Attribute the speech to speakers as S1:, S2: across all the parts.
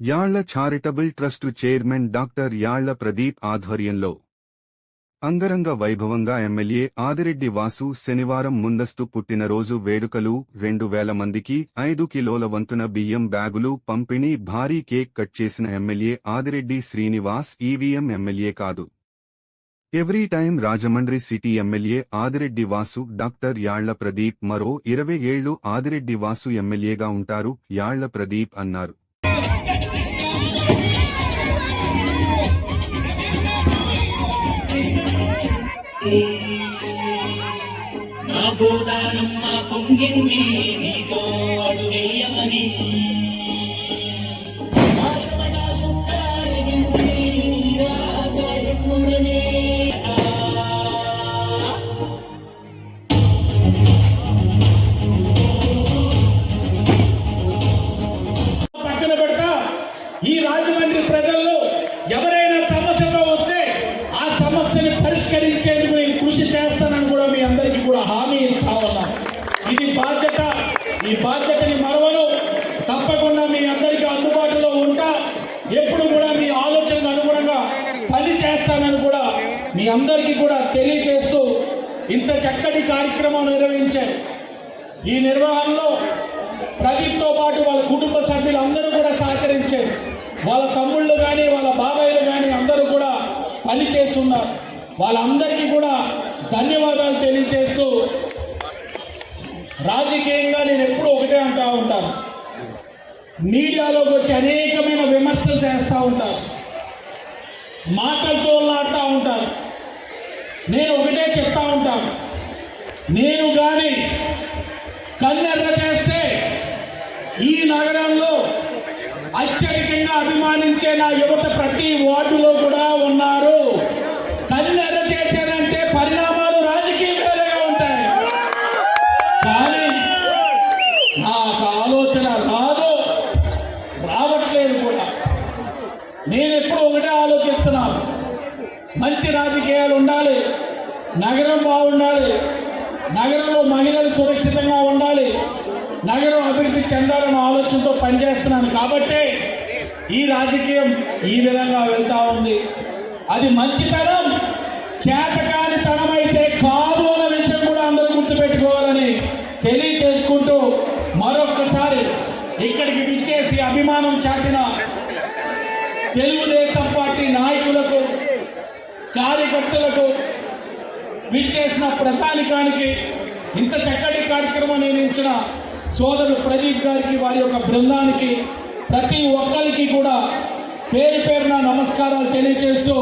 S1: Yalla charitable trust chairman doctor Yalla Pradeep ఆధ్వర్యంలో అంగరంగ వైభవంగా ఎమ్మెల్యే ఆదిరెడ్డి వాసు శనివారం ముందస్తు పుట్టినరోజు వేడుకలు రెండు వేల మందికి ఐదు కిలోల వంతున బియ్యం బ్యాగులు పంపిణీ భారీ కేక్ కట్ చేసిన MLA Adireddy Srinivas EVM MLA కాదు. Every time Rajahmundry city MLA Adireddy Vasu doctor Yalla Pradeep మరో ఇరవై ఏళ్ళు ఆదిరెడ్డి వాసు ఎమ్మెల్యేగా ఉంటారు యాళ్ళ ప్రదీప్ అన్నారు.
S2: నా గోదారమ్మ పొంగింది నీతో అడుగేయమని.
S3: ఈ బాధ్యతని మరవను. తప్పకుండా మీ అందరికీ అందుబాటులో ఉంటా. ఎప్పుడు కూడా మీ ఆలోచనకు అనుగుణంగా పని చేస్తానని కూడా మీ అందరికీ కూడా తెలియజేస్తూ ఇంత చక్కటి కార్యక్రమం నిర్వహించారు ఈ నిర్వహణలో ప్రదీప్తో పాటు వాళ్ళ కుటుంబ సభ్యులు అందరూ కూడా సహకరించారు వాళ్ళ తమ్ముళ్ళు కానీ వాళ్ళ బాబాయిలు కానీ అందరూ కూడా పని చేస్తున్నారు వాళ్ళందరికీ కూడా ధన్యవాదాలు తెలియజేస్తూ రాజకీయంగా నేను ఎప్పుడూ ఒకటే అంటా ఉంటాను. మీడియాలోకి వచ్చి అనేకమైన విమర్శలు చేస్తూ ఉంటారు మాటలతో ఆడుతూ ఉంటారు నేను ఒకటే చెప్తా ఉంటాను. నేను కానీ కన్నెర్ర చేస్తే ఈ నగరంలో అత్యధికంగా అభిమానించే నా యువత ప్రతి వార్డులో కూడా నేను ఎప్పుడు ఒకటే ఆలోచిస్తున్నాను మంచి రాజకీయాలు ఉండాలి. నగరం బాగుండాలి. నగరంలో మహిళలు సురక్షితంగా ఉండాలి. నగరం అభివృద్ధి చెందాలన్న ఆలోచనతో పనిచేస్తున్నాను కాబట్టే ఈ రాజకీయం ఈ విధంగా వెళ్తా ఉంది. అది మంచితనం చేతకానితనం అయితే కాదు అన్న విషయం కూడా అందరూ గుర్తుపెట్టుకోవాలని తెలియచేసుకుంటూ మరొక్కసారి ఇక్కడికి విచ్చేసి అభిమానం చాటిన తెలుగుదేశం పార్టీ నాయకులకు కార్యకర్తలకు విచ్చేసిన ప్రధానికానికి ఇంత చక్కటి కార్యక్రమం నిర్మించిన సోదరుడు ప్రదీప్ గారికి వారి యొక్క బృందానికి ప్రతి ఒక్కరికి కూడా పేరు పేరున నమస్కారాలు తెలియజేస్తూ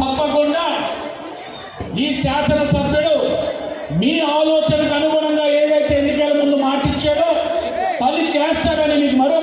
S3: తప్పకుండా ఈ శాసనసభ్యుడు మీ ఆలోచనకు అనుగుణంగా ఏదైతే ఎన్నికల ముందు మాటిచ్చాడో పని చేస్తాడని మీకు మరో